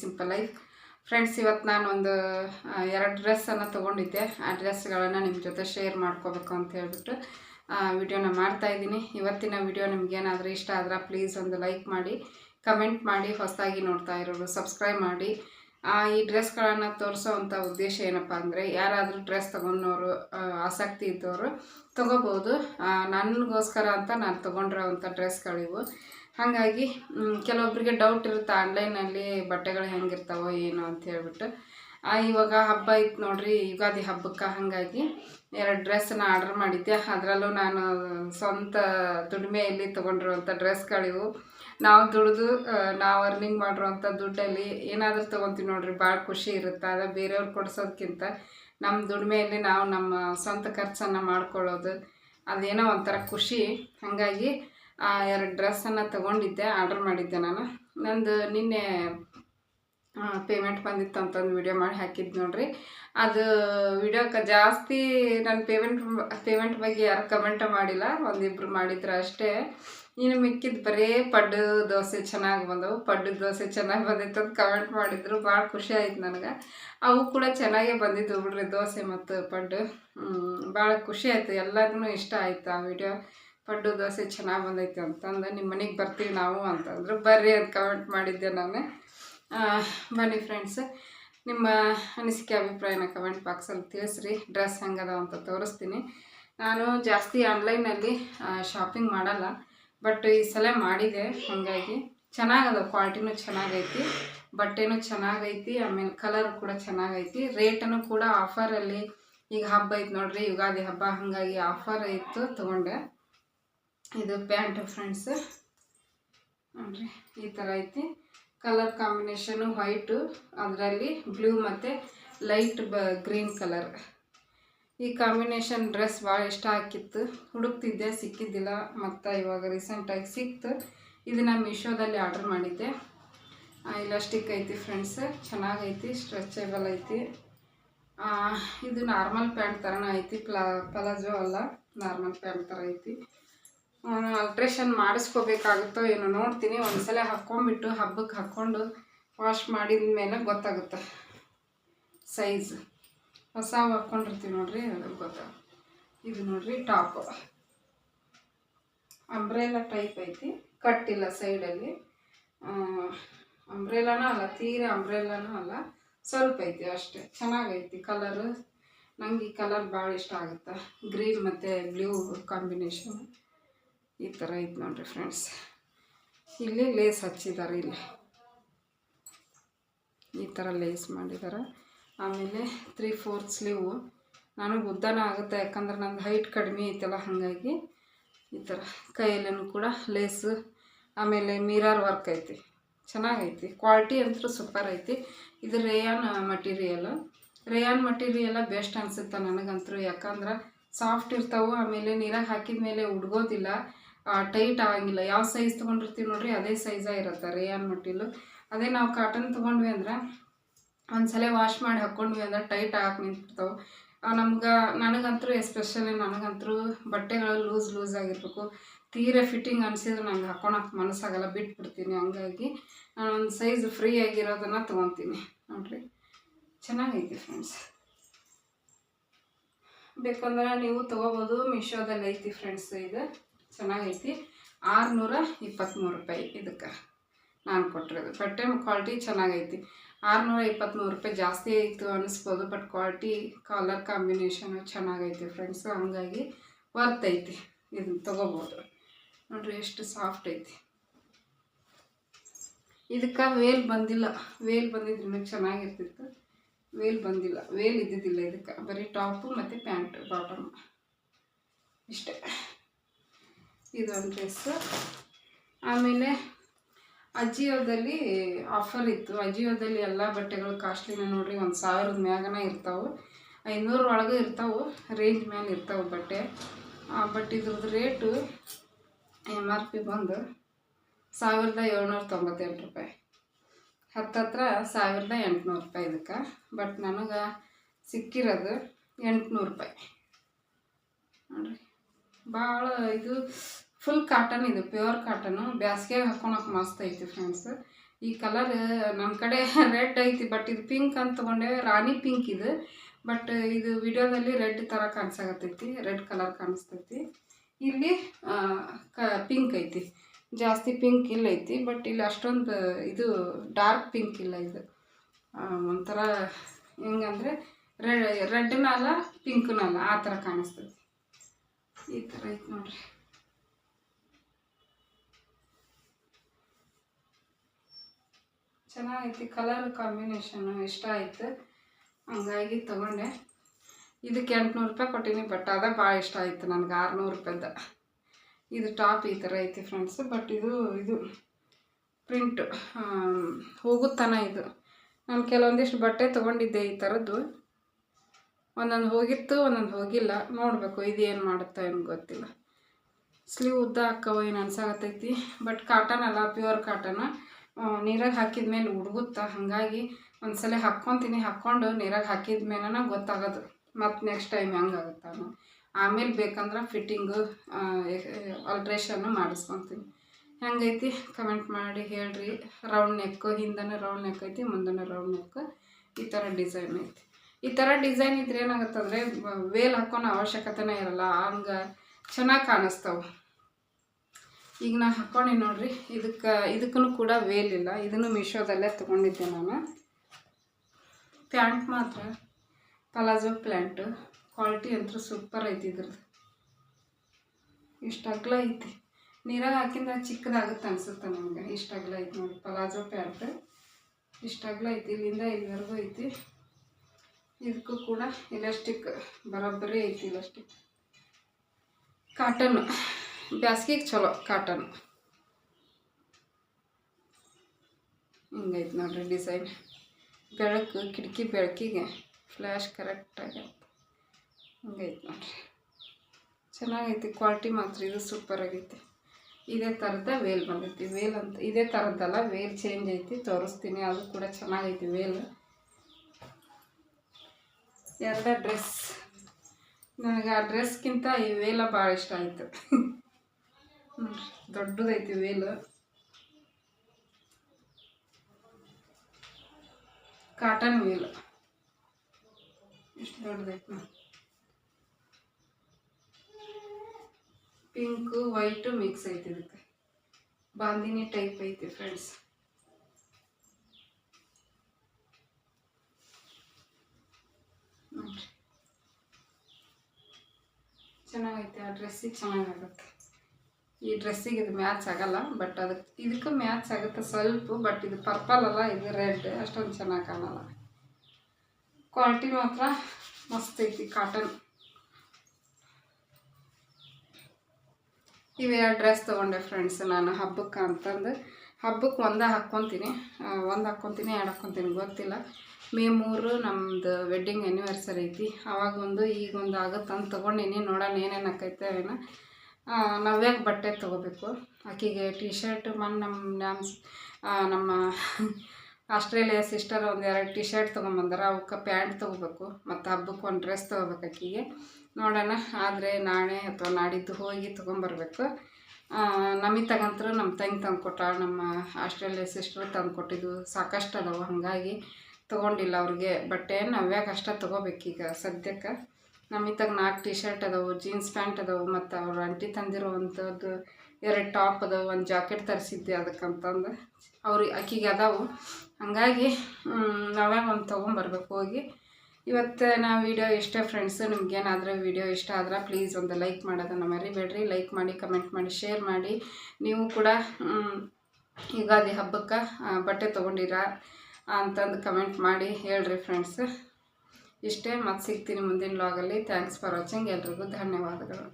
Simple life friends ಇವತ್ತು ನಾನು ಒಂದು ಎರಡು ಡ್ರೆಸ್ಸನ್ನು ತೊಗೊಂಡಿದ್ದೆ. ಆ ಡ್ರೆಸ್ಗಳನ್ನು ನಿಮ್ಮ ಜೊತೆ ಶೇರ್ ಮಾಡ್ಕೋಬೇಕು ಅಂತ ಹೇಳ್ಬಿಟ್ಟು ವಿಡಿಯೋನ ಮಾಡ್ತಾ ಇದ್ದೀನಿ. ಇವತ್ತಿನ ವಿಡಿಯೋ ನಿಮ್ಗೇನಾದರೂ ಇಷ್ಟ ಆದ್ರೆ ಪ್ಲೀಸ್ ಒಂದು ಲೈಕ್ ಮಾಡಿ ಕಮೆಂಟ್ ಮಾಡಿ, ಹೊಸದಾಗಿ ನೋಡ್ತಾ ಇರೋರು ಸಬ್ಸ್ಕ್ರೈಬ್ ಮಾಡಿ. ಈ ಡ್ರೆಸ್ಗಳನ್ನು ತೋರಿಸೋವಂಥ ಉದ್ದೇಶ ಏನಪ್ಪ ಅಂದರೆ, ಯಾರಾದರೂ ಡ್ರೆಸ್ ತೊಗೊಂಡವರು ಆಸಕ್ತಿ ಇದ್ದವರು ತೊಗೋಬೋದು. ನನಗೋಸ್ಕರ ಅಂತ ನಾನು ತೊಗೊಂಡಿರೋವಂಥ ಡ್ರೆಸ್ಗಳಿವು ಹಾಗಾಗಿ ಕೆಲವೊಬ್ಬರಿಗೆ ಡೌಟ್ ಇರುತ್ತೆ ಆನ್ಲೈನಲ್ಲಿ ಬಟ್ಟೆಗಳು ಹೆಂಗಿರ್ತಾವೋ ಏನೋ ಅಂತ ಹೇಳ್ಬಿಟ್ಟು. ಇವಾಗ ಹಬ್ಬ ಇತ್ತು ನೋಡ್ರಿ, ಯುಗಾದಿ ಹಬ್ಬಕ್ಕೆ ಹಾಗಾಗಿ ಎರಡು ಡ್ರೆಸ್ಸನ್ನ ಆರ್ಡರ್ ಮಾಡಿದ್ದೆ. ಅದರಲ್ಲೂ ನಾನು ಸ್ವಂತ ದುಡಿಮೆಯಲ್ಲಿ ತೊಗೊಂಡಿರುವಂಥ ಡ್ರೆಸ್ಗಳಿವು ನಾವು ದುಡಿದು ನಾವು ಅರ್ನಿಂಗ್ ಮಾಡಿರುವಂಥ ದುಡ್ಡಲ್ಲಿ ಏನಾದರೂ ತೊಗೊತೀವಿ ನೋಡ್ರಿ ಭಾಳ ಖುಷಿ ಇರುತ್ತೆ. ಅದು ಬೇರೆಯವ್ರು ಕೊಡಿಸೋದಕ್ಕಿಂತ ನಮ್ಮ ದುಡಿಮೆಯಲ್ಲಿ ನಾವು ನಮ್ಮ ಸ್ವಂತ ಖರ್ಚನ್ನು ಮಾಡ್ಕೊಳ್ಳೋದು, ಅದೇನೋ ಒಂಥರ ಖುಷಿ. ಹಾಗಾಗಿ ಎರಡು ಡ್ರೆಸ್ಸನ್ನು ತೊಗೊಂಡಿದ್ದೆ, ಆರ್ಡರ್ ಮಾಡಿದ್ದೆ ನಾನು. ನಂದು ನಿನ್ನೆ ಪೇಮೆಂಟ್ ಬಂದಿತ್ತು ಅಂತಂದು ವಿಡಿಯೋ ಮಾಡಿ ಹಾಕಿದ್ದು ನೋಡ್ರಿ. ಅದು ವಿಡಿಯೋಕ್ಕೆ ಜಾಸ್ತಿ ನನ್ನ ಪೇಮೆಂಟ್ ಪೇಮೆಂಟ್ ಬಗ್ಗೆ ಯಾರು ಕಮೆಂಟ್ ಮಾಡಿಲ್ಲ. ಒಂದಿಬ್ರು ಮಾಡಿದ್ರು ಅಷ್ಟೇ. ಇನ್ನು ಮಿಕ್ಕಿದ್ದು ಬರೀ ಪಡ್ಡು ದೋಸೆ ಚೆನ್ನಾಗಿ ಬಂದವು. ಪಡ್ಡು ದೋಸೆ ಚೆನ್ನಾಗಿ ಬಂದಿತ್ತು ಅಂತ ಕಮೆಂಟ್ ಮಾಡಿದ್ರು. ಭಾಳ ಖುಷಿ ಆಯ್ತು ನನಗೆ. ಅವು ಕೂಡ ಚೆನ್ನಾಗೇ ಬಂದಿದ್ದು ಬಿಡ್ರಿ ದೋಸೆ ಮತ್ತು ಪಡ್ಡು. ಭಾಳ ಖುಷಿ ಆಯಿತು. ಎಲ್ಲರಿಗೂ ಇಷ್ಟ ಆಯ್ತು ಆ ವಿಡಿಯೋ ಪಡ್ಡು ದೋಸೆ ಚೆನ್ನಾಗಿ ಬಂದೈತೆ ಅಂತಂದು ನಿಮ್ಮ ಮನೆಗೆ ಬರ್ತೀವಿ ನಾವು ಅಂತಂದ್ರು. ಬರ್ರಿ ಅಂತ ಕಮೆಂಟ್ ಮಾಡಿದ್ದೆ ನಾನು. ಬನ್ನಿ ಫ್ರೆಂಡ್ಸ್ ನಿಮ್ಮ ಅನಿಸಿಕೆ ಅಭಿಪ್ರಾಯನ ಕಮೆಂಟ್ ಬಾಕ್ಸಲ್ಲಿ ತಿಳಿಸ್ರಿ. ಡ್ರೆಸ್ ಹೆಂಗದ ಅಂತ ತೋರಿಸ್ತೀನಿ. ನಾನು ಜಾಸ್ತಿ ಆನ್ಲೈನಲ್ಲಿ ಶಾಪಿಂಗ್ ಮಾಡಲ್ಲ. ಬಟ್ ಈ ಸಲ ಮಾಡಿದೆ, ಹಾಗಾಗಿ. ಚೆನ್ನಾಗದ ಕ್ವಾಲಿಟಿನೂ ಚೆನ್ನಾಗೈತಿ. ಬಟ್ಟೆನೂ ಚೆನ್ನಾಗೈತಿ, ಆಮೇಲೆ ಕಲರ್ ಕೂಡ ಚೆನ್ನಾಗೈತಿ. ರೇಟನ್ನು ಕೂಡ ಆಫರಲ್ಲಿ ಈಗ ಹಬ್ಬ ಐತೆ ನೋಡ್ರಿ, ಯುಗಾದಿ ಹಬ್ಬ, ಹಾಗಾಗಿ ಆಫರ್ ಇತ್ತು, ತೊಗೊಂಡೆ. ಇದು ಪ್ಯಾಂಟ್ ಫ್ರೆಂಡ್ಸ್. ನೋಡ್ರಿ, ಈ ಥರ ಐತಿ. ಕಲರ್ ಕಾಂಬಿನೇಷನು ವೈಟು ಅದರಲ್ಲಿ ಬ್ಲೂ ಮತ್ತು ಲೈಟ್ ಬ ಗ್ರೀನ್ ಕಲರ್ ಈ ಕಾಂಬಿನೇಷನ್ ಡ್ರೆಸ್ ಭಾಳ ಇಷ್ಟ ಆಕಿತ್ತು ಹುಡುಕ್ತಿದ್ದೆ, ಸಿಕ್ಕಿದ್ದಿಲ್ಲ. ಮತ್ತು ಇವಾಗ ರೀಸೆಂಟಾಗಿ ಸಿಕ್ತು. ಇದನ್ನು ಮೀಶೋದಲ್ಲಿ ಆರ್ಡ್ರ್ ಮಾಡಿದ್ದೆ. ಇಲಾಸ್ಟಿಕ್ ಐತಿ ಫ್ರೆಂಡ್ಸ್. ಚೆನ್ನಾಗೈತಿ ಸ್ಟ್ರೆಚೇಬಲ್ ಐತಿ. ಇದು ನಾರ್ಮಲ್ ಪ್ಯಾಂಟ್ ಥರನೇ ಐತಿ. ಪ್ಲಾ ಪಲಾಜೋ ಅಲ್ಲ ನಾರ್ಮಲ್ ಪ್ಯಾಂಟ್ ಥರ ಐತಿ. ಅಲ್ಟ್ರೇಷನ್ ಮಾಡಿಸ್ಕೋಬೇಕಾಗುತ್ತೋ ಏನೋ ನೋಡ್ತೀನಿ. ಒಂದ್ಸಲ ಹಾಕ್ಕೊಂಬಿಟ್ಟು ಹಬ್ಬಕ್ಕೆ ಹಾಕ್ಕೊಂಡು ವಾಶ್ ಮಾಡಿದ ಮೇಲೆ ಗೊತ್ತಾಗುತ್ತೆ. ಸೈಜ್ ಹೊಸ ಹಾಕ್ಕೊಂಡಿರ್ತೀವಿ ನೋಡ್ರಿ ಅದು ಗೊತ್ತಾಗುತ್ತೆ. ಇದು ನೋಡ್ರಿ ಟಾಪ್ ಅಂಬ್ರೆಲಾ ಟೈಪ್ ಐತಿ. ಕಟ್ಟಿಲ್ಲ ಸೈಡಲ್ಲಿ ಅಂಬ್ರೆಲಾನ ಅಲ್ಲ. ತೀರ ಅಂಬ್ರೆಲಾನೂ ಅಲ್ಲ. ಸ್ವಲ್ಪ ಐತಿ ಅಷ್ಟೇ. ಚೆನ್ನಾಗೈತಿ ಕಲರು ನಂಗೆ ಈ ಕಲರ್ ಭಾಳ ಇಷ್ಟ ಆಗುತ್ತೆ. ಗ್ರೀನ್ ಮತ್ತು ಬ್ಲೂ ಕಾಂಬಿನೇಷನ್ ಈ ಥರ ಇದು ನೋಡಿರಿ ಫ್ರೆಂಡ್ಸ್. ಇಲ್ಲಿ ಲೇಸ್ ಹಚ್ಚಿದ್ದಾರೆ ಇಲ್ಲಿ. ಈ ಥರ ಲೇಸ್ ಮಾಡಿದ್ದಾರೆ ಆಮೇಲೆ ತ್ರೀ ಫೋರ್ತ್ ಸ್ಲೀವು ನನಗೆ ಉದ್ದನ ಆಗುತ್ತೆ, ಯಾಕಂದ್ರೆ ನಂದು ಹೈಟ್ ಕಡಿಮೆ ಐತಲ್ಲ, ಹಾಗಾಗಿ ಈ ಥರ ಕೈಯಲ್ಲೂ ಕೂಡ ಲೇಸು ಆಮೇಲೆ ಮಿರರ್ ವರ್ಕ್ ಐತಿ. ಚೆನ್ನಾಗೈತಿ. ಕ್ವಾಲಿಟಿ ಅಂತೂ ಸೂಪರ್ ಐತಿ. ಇದು rayon material rayon material best ಅನಿಸುತ್ತೆ ನನಗಂತೂ, ಯಾಕಂದ್ರೆ ಸಾಫ್ಟ್ ಇರ್ತಾವೆ, ಆಮೇಲೆ ನೀರಾಗ ಹಾಕಿದ ಮೇಲೆ ಉಡ್ಗೋದಿಲ್ಲ. ಟೈಟ್ ಆಗಂಗಿಲ್ಲ. ಯಾವ ಸೈಜ್ ತೊಗೊಂಡಿರ್ತೀವಿ ನೋಡ್ರಿ, ಅದೇ ಸೈಜಾக ಇರುತ್ತೆ. ರೇಯಾನ್ ಮಟೀಲು ಅದೇ ನಾವು ಕಾಟನ್ ತೊಗೊಂಡ್ವಿ ಅಂದ್ರೆ, ಒಂದ್ಸಲ ವಾಶ್ ಮಾಡಿ ಹಾಕ್ಕೊಂಡ್ವಿ ಅಂದ್ರೆ ಟೈಟ್ ಆಗಕ್ಕೆ ನಿಂತಿರ್ತಾವೆ. ನಮ್ಗೆ ನನಗಂತೂ ಎಸ್ಪೆಷಲಿ ನನಗಂತೂ ಬಟ್ಟೆಗಳು ಲೂಸ್ ಲೂಸ್ ಆಗಿರ್ಬೇಕು. ತೀರ ಫಿಟ್ಟಿಂಗ್ ಅನಿಸಿದ್ರೆ ನಂಗೆ ಹಾಕೊಳಕ್ಕೆ ಮನಸ್ಸಾಗಲ್ಲ, ಬಿಟ್ಬಿಡ್ತೀನಿ. ಹಂಗಾಗಿ ನಾನು ಒಂದು ಸೈಜ್ ಫ್ರೀ ಆಗಿರೋದನ್ನು ತೊಗೊತೀನಿ. ನೋಡ್ರಿ. ಚೆನ್ನಾಗೈತಿ ಫ್ರೆಂಡ್ಸ್ ಬೇಕಂದ್ರೆ ನೀವು ತೊಗೋಬೋದು. ಮೀಶೋದಲ್ಲಿ ಐತಿ ಫ್ರೆಂಡ್ಸ್ ಇದು. ಚೆನ್ನಾಗೈತಿ. ಆರುನೂರ ಇಪ್ಪತ್ತ್ಮೂರು ರೂಪಾಯಿ ಇದಕ್ಕೆ ನಾನು ಕೊಟ್ಟಿರೋದು. ಬಟ್ಟೆ ಕ್ವಾಲಿಟಿ ಚೆನ್ನಾಗೈತಿ. ಆರುನೂರ ಇಪ್ಪತ್ತ್ಮೂರು ರೂಪಾಯಿ ಜಾಸ್ತಿ ಆಯಿತು ಅನ್ನಿಸ್ಬೋದು ಬಟ್ ಕ್ವಾಲಿಟಿ ಕಲರ್ ಕಾಂಬಿನೇಷನು ಚೆನ್ನಾಗೈತಿ ಫ್ರೆಂಡ್ಸು ಹಂಗಾಗಿ ವರ್ತ್ ಐತಿ. ಇದನ್ನ ತೊಗೋಬೋದು. ನೋಡ್ರಿ ಎಷ್ಟು ಸಾಫ್ಟ್ ಐತಿ. ಇದಕ್ಕೆ ವೇಲ್ ಬಂದಿಲ್ಲ. ವೇಲ್ ಬಂದಿದ್ರೆ ಚೆನ್ನಾಗಿರ್ತಿತ್ತು. ವೇಲ್ ಬಂದಿಲ್ಲ. ವೇಲ್ ಇದ್ದಿದ್ದಿಲ್ಲ ಇದಕ್ಕೆ. ಬರೀ ಟಾಪು ಮತ್ತು ಪ್ಯಾಂಟ್ ಬಾಟಮ್ ಇಷ್ಟೇ. ಇದೊಂದು ಡ್ರೆಸ್ಸು ಆಮೇಲೆ ಅಜಿಯೋದಲ್ಲಿ ಆಫರ್ ಇತ್ತು. ಅಜಿಯೋದಲ್ಲಿ ಎಲ್ಲ ಬಟ್ಟೆಗಳು ಕಾಸ್ಟ್ಲಿನ ನೋಡ್ರಿ, ಒಂದು ಸಾವಿರದ ಮ್ಯಾಗನ ಇರ್ತಾವೆ. ಐನೂರ ಒಳಗೆ ಇರ್ತಾವೆ ರೇಂಜ್ ಮ್ಯಾಲೆ ಇರ್ತಾವೆ ಬಟ್ಟೆ. ಬಟ್ ಇದ್ರದ್ದು ರೇಟು ಎಂ ಆರ್ ಪಿ ಬಂದು ಸಾವಿರದ ಏಳ್ನೂರ ತೊಂಬತ್ತೆಂಟು ರೂಪಾಯಿ. ಹತ್ತತ್ರ ಸಾವಿರದ ಎಂಟುನೂರು ರೂಪಾಯಿ ಇದಕ್ಕೆ. ಬಟ್ ನನಗೆ ಸಿಕ್ಕಿರೋದು ಎಂಟುನೂರು ರೂಪಾಯಿ. ನೋಡ್ರಿ. ಭಾಳ ಇದು ಫುಲ್ ಕಾಟನ್ ಇದು ಪ್ಯೂರ್ ಕಾಟನು ಬ್ಯಾಸ್ಗೆಗೆ ಹಾಕೊಳಕ್ಕೆ ಮಸ್ತ್ ಐತಿ ಫ್ರೆಂಡ್ಸ್ ಈ ಕಲರ್ ನಮ್ಮ ಕಡೆ ರೆಡ್ ಐತಿ ಬಟ್ ಇದು ಪಿಂಕ್ ಅಂತ ತೊಗೊಂಡೆ. ರಾಣಿ ಪಿಂಕ್ ಇದು. ಬಟ್ ಇದು ವಿಡಿಯೋದಲ್ಲಿ ರೆಡ್ ಥರ ಕಾಣಿಸಾಗತ್ತೈತಿ ರೆಡ್ ಕಲರ್ ಕಾಣಿಸ್ತೈತಿ. ಇಲ್ಲಿ ಕ ಪಿಂಕ್ ಐತಿ. ಜಾಸ್ತಿ ಪಿಂಕ್ ಇಲ್ಲ ಐತಿ ಬಟ್ ಇಲ್ಲಿ ಅಷ್ಟೊಂದು ಇದು ಡಾರ್ಕ್ ಪಿಂಕ್ ಇಲ್ಲ ಇದು. ಒಂಥರ ಹೆಂಗಂದರೆ ರೆಡ್ ರೆಡ್ನಲ್ಲ ಪಿಂಕ್ನಲ್ಲ ಆ ಥರ ಕಾಣಿಸ್ತೈತಿ. ಈ ಥರ ಐತಿ ನೋಡ್ರಿ. ಚೆನ್ನಾಗೈತಿ ಕಲರ್ ಕಾಂಬಿನೇಷನ್ ಇಷ್ಟ ಆಯ್ತು. ಹಂಗಾಗಿ ತೊಗೊಂಡೆ. ಇದಕ್ಕೆ ಎಂಟುನೂರು ರೂಪಾಯಿ ಕೊಟ್ಟೀನಿ ಬಟ್ ಅದ ಭಾಳ ಇಷ್ಟ ಆಯಿತು ನನಗೆ, ಆರುನೂರು ರೂಪಾಯ್ದ. ಇದು ಟಾಪ್ ಈ ಥರ ಐತಿ ಫ್ರೆಂಡ್ಸ್ ಬಟ್ ಇದು ಇದು ಪ್ರಿಂಟ್ ಹೋಗುತ್ತಾನ ಇದು. ನಾನು ಕೆಲವೊಂದಿಷ್ಟು ಬಟ್ಟೆ ತೊಗೊಂಡಿದ್ದೆ ಈ ಥರದ್ದು. ಒಂದೊಂದು ಹೋಗಿತ್ತು, ಒಂದೊಂದು ಹೋಗಿಲ್ಲ. ನೋಡಬೇಕು, ಇದು ಏನು ಮಾಡುತ್ತೋ ಏನು ಗೊತ್ತಿಲ್ಲ. ಸ್ಲೀವ್ ಉದ್ದ ಹಾಕವ, ಏನು ಅನ್ಸಾಗತ್ತೈತಿ ಬಟ್ ಕಾಟನ್ ಅಲ್ಲ ಪ್ಯೂರ್ ಕಾಟನ್ ನೀರಾಗ ಹಾಕಿದ ಮೇಲೆ ಉಡುಗುತ್ತಾ. ಹಾಗಾಗಿ ಒಂದ್ಸಲ ಹಾಕ್ಕೊತೀನಿ ಹಾಕ್ಕೊಂಡು ನೀರಾಗ ಹಾಕಿದ ಮೇಲೆ ಗೊತ್ತಾಗೋದು. ಮತ್ತು ನೆಕ್ಸ್ಟ್ ಟೈಮ್ ಹೆಂಗಾಗುತ್ತೆ ಅನ್ನೋ. ಆಮೇಲೆ ಬೇಕಂದ್ರೆ ಫಿಟ್ಟಿಂಗು ಆಲ್ಟ್ರೇಷನ್ನು ಮಾಡಿಸ್ಕೊತೀನಿ. ಹೆಂಗೈತಿ? ಕಮೆಂಟ್ ಮಾಡಿ ಹೇಳ್ರಿ. ರೌಂಡ್ ನೆಕ್ಕು ಹಿಂದನೂ ರೌಂಡ್ ನೆಕ್ ಐತಿ, ಮುಂದನೂ ರೌಂಡ್ ನೆಕ್ ಈ ಥರ ಡಿಸೈನ್ ಐತಿ. ಈ ಥರ ಡಿಸೈನ್ ಇದ್ರೆ ಏನಾಗುತ್ತಂದರೆ ವೇಲ್ ಹಾಕೋಣ ಅವಶ್ಯಕತೆನೇ ಇರಲ್ಲ. ಹಂಗೆ ಚೆನ್ನಾಗಿ ಕಾಣಿಸ್ತಾವೆ. ಈಗ ನಾ ಹಾಕ್ಕೊಂಡು ನೋಡ್ರಿ. ಇದಕ್ಕೆ ಇದಕ್ಕೂ ಕೂಡ ವೇಲ್ ಇಲ್ಲ. ಇದನ್ನು ಮೀಶೋದಲ್ಲೇ ತೊಗೊಂಡಿದ್ದೆ ನಾನು. ಪ್ಯಾಂಟ್ ಮಾತ್ರ. ಪಲಾಜೋ ಪ್ಯಾಂಟ್ ಕ್ವಾಲಿಟಿ ಅಂತೂ ಸೂಪರ್ ಐತಿ ಇದ್ರದ್ದು. ಇಷ್ಟು ಅಗ್ಲ ಐತಿ. ನೀರಾಗ ಹಾಕಿಂದ ಚಿಕ್ಕದಾಗುತ್ತೆ ಅನ್ಸುತ್ತೆ ನನಗೆ ಇಷ್ಟು ಅಗ್ಲ ಐತಿ ನೋಡಿ. ಪಲಾಜೋ ಪ್ಯಾಂಟ್ ಇಷ್ಟು ಅಗ್ಲ ಐತಿ. ಇಲ್ಲಿಂದ ಇಲ್ಲಿವರೆಗೂ ಐತಿ. ಇದಕ್ಕೂ ಕೂಡ ಇಲಾಸ್ಟಿಕ್ ಬರೋಬ್ಬರಿ ಐತಿ ಇಲಾಸ್ಟಿಕ್ ಕಾಟನ್ ಬ್ಯಾಸ್ಗಿಗೆ ಚಲೋ ಕಾಟನ್ ಹಿಂಗೈತೆ ನೋಡ್ರಿ ಡಿಸೈನ್ ಬೆಳಕು, ಕಿಟಕಿ ಬೆಳಕಿಗೆ ಫ್ಲ್ಯಾಶ್ ಕರೆಕ್ಟಾಗಿ ಹಿಂಗೈತೆ ನೋಡ್ರಿ. ಚೆನ್ನಾಗೈತಿ ಕ್ವಾಲಿಟಿ ಮಾತ್ರ, ಇದು ಸೂಪರ್ ಆಗೈತಿ. ಇದೇ ಥರದ ವೇಲ್ ಬಂದೈತಿ. ವೇಲ್ ಅಂತ, ಇದೇ ಥರದ್ದಲ್ಲ ವೇಲ್ ಚೇಂಜ್ ಐತಿ, ತೋರಿಸ್ತೀನಿ. ಅದು ಕೂಡ ಚೆನ್ನಾಗೈತಿ ವೇಲ್ ಎಲ್ಲ ಡ್ರೆಸ್ ನನಗೆ ಆ ಡ್ರೆಸ್ಗಿಂತ ಈ ವೇಲ ಭಾಳ ಇಷ್ಟ ಆಯಿತು. ದೊಡ್ಡದೈತಿ ವೇಲ್ ಕಾಟನ್ ವೇಲ್ ಎಷ್ಟು ದೊಡ್ಡದೈತಿ ಪಿಂಕ್ ವೈಟು ಮಿಕ್ಸ್ ಐತಿ ಇದಕ್ಕೆ. ಬಾಂದಿನಿ ಟೈಪ್ ಐತಿ ಫ್ರೆಂಡ್ಸ್ ಚೆನ್ನಾಗೈತೆ, ಆ ಡ್ರೆಸ್ಸಿಗೆ ಚೆನ್ನಾಗಾಗುತ್ತೆ. ಈ ಡ್ರೆಸ್ಸಿಗೆ ಇದು ಮ್ಯಾಚ್ ಆಗಲ್ಲ ಬಟ್ ಅದಕ್ಕೆ ಇದಕ್ಕೆ ಮ್ಯಾಚ್ ಆಗುತ್ತೆ ಸ್ವಲ್ಪ ಬಟ್ ಇದು ಪರ್ಪಲ್ ಅಲ್ಲ, ಇದು ರೆಡ್ ಅಷ್ಟೊಂದು ಚೆನ್ನಾಗಿ ಕಾಣಲ್ಲ. ಕ್ವಾಲಿಟಿ ಮಾತ್ರ ಮಸ್ತ್ ಐತಿ ಕಾಟನ್ ಇವೆರಡು ಡ್ರೆಸ್ ತೊಗೊಂಡೆ ಫ್ರೆಂಡ್ಸ್ ನಾನು ಹಬ್ಬಕ್ಕೆ ಅಂತಂದು. ಹಬ್ಬಕ್ಕೆ ಒಂದೇ ಹಾಕ್ಕೊತೀನಿ ಒಂದು ಹಾಕ್ಕೊತೀನಿ ಎರಡು ಹಾಕ್ಕೊತೀನಿ ಗೊತ್ತಿಲ್ಲ. ಮೇ ಮೂರು ನಮ್ಮದು ವೆಡ್ಡಿಂಗ್ ಆ್ಯನಿವರ್ಸರಿ ಐತಿ. ಅವಾಗ ಒಂದು ಈಗ ಒಂದು ಆಗುತ್ತೆ ಅಂತ ತೊಗೊಂಡಿನಿ, ನೋಡೋಣ ಏನೇನು ಆಕೈತೆ, ಏನೋ. ನಾವ್ಯಾಕೆ ಬಟ್ಟೆ ತೊಗೋಬೇಕು. ಆಕೆಗೆ ಟಿ ಶರ್ಟ್ ಮನ್ ನಮ್ಮ ನಮ್ಮ ನಮ್ಮ ಆಸ್ಟ್ರೇಲಿಯಾ ಸಿಸ್ಟರ್ ಒಂದು ಎರಡು ಟಿ ಶರ್ಟ್ ತೊಗೊಂಬಂದಾರ. ಅವಕ್ಕೆ ಪ್ಯಾಂಟ್ ತೊಗೋಬೇಕು. ಮತ್ತು ಹಬ್ಬಕ್ಕೆ ಒಂದು ಡ್ರೆಸ್ ತೊಗೋಬೇಕು ಆಕೆಗೆ. ನೋಡೋಣ. ಆದರೆ ನಾಳೆ ಅಥವಾ ನಾಡಿದ್ದು ಹೋಗಿ ತೊಗೊಂಬರ್ಬೇಕು. ತಗಂತ್ರ ನಮ್ಮ ತಂಗಿ ತಂದು ಕೊಟ್ಟಾಳ ನಮ್ಮ ಆಸ್ಟ್ರೇಲಿಯಾ ಸಿಸ್ಟರ್ ತಂದು ಕೊಟ್ಟಿದ್ದು ಸಾಕಷ್ಟು ಅದಾವೆ ಹಾಗಾಗಿ ತೊಗೊಂಡಿಲ್ಲ ಅವ್ರಿಗೆ ಬಟ್ಟೆ ನಾವ್ಯಾಕೆ ಅಷ್ಟೇ ತೊಗೋಬೇಕೀಗ ಸದ್ಯಕ್ಕೆ. ನಮಿತಾಗ ನಾಲ್ಕು ಟಿ ಶರ್ಟ್ ಅದಾವೆ ಜೀನ್ಸ್ ಪ್ಯಾಂಟ್ ಅದಾವೆ, ಮತ್ತು ಅವ್ರ ಅಂಟಿ ತಂದಿರುವಂಥದ್ದು ಎರಡು ಟಾಪ್ ಅದಾವೆ, ಒಂದು ಜಾಕೆಟ್ ತರಿಸಿದ್ದೆ ಅದಕ್ಕಂತಂದು. ಅವ್ರಿಗೆ ಆಕಿಗೆ ಅದಾವು. ಹಾಗಾಗಿ ನಾವೇ ಒಂದು ತೊಗೊಂಬರ್ಬೇಕು ಹೋಗಿ. ಇವತ್ತು ನಾ ವಿಡಿಯೋ ಇಷ್ಟ ಫ್ರೆಂಡ್ಸ್ ನಿಮ್ಗೇನಾದರೂ ವಿಡಿಯೋ ಇಷ್ಟ ಆದ್ರೆ ಪ್ಲೀಸ್ ಒಂದು ಲೈಕ್ ಮಾಡೋದನ್ನು ಮರಿಬೇಡ್ರಿ. ಲೈಕ್ ಮಾಡಿ ಕಮೆಂಟ್ ಮಾಡಿ ಶೇರ್ ಮಾಡಿ. ನೀವು ಕೂಡ ಯುಗಾದಿ ಹಬ್ಬಕ್ಕೆ ಬಟ್ಟೆ ತೊಗೊಂಡಿರಾ ಅಂತಂದು ಕಮೆಂಟ್ ಮಾಡಿ ಹೇಳ್ರಿ ಫ್ರೆಂಡ್ಸ್ ಇಷ್ಟೇ ಮತ್ತೆ ಸಿಗ್ತೀನಿ ಮುಂದಿನ ಲಾಗಲ್ಲಿ ಥ್ಯಾಂಕ್ಸ್ ಫಾರ್ ವಾಚಿಂಗ್ ಎಲ್ರಿಗೂ ಧನ್ಯವಾದಗಳು.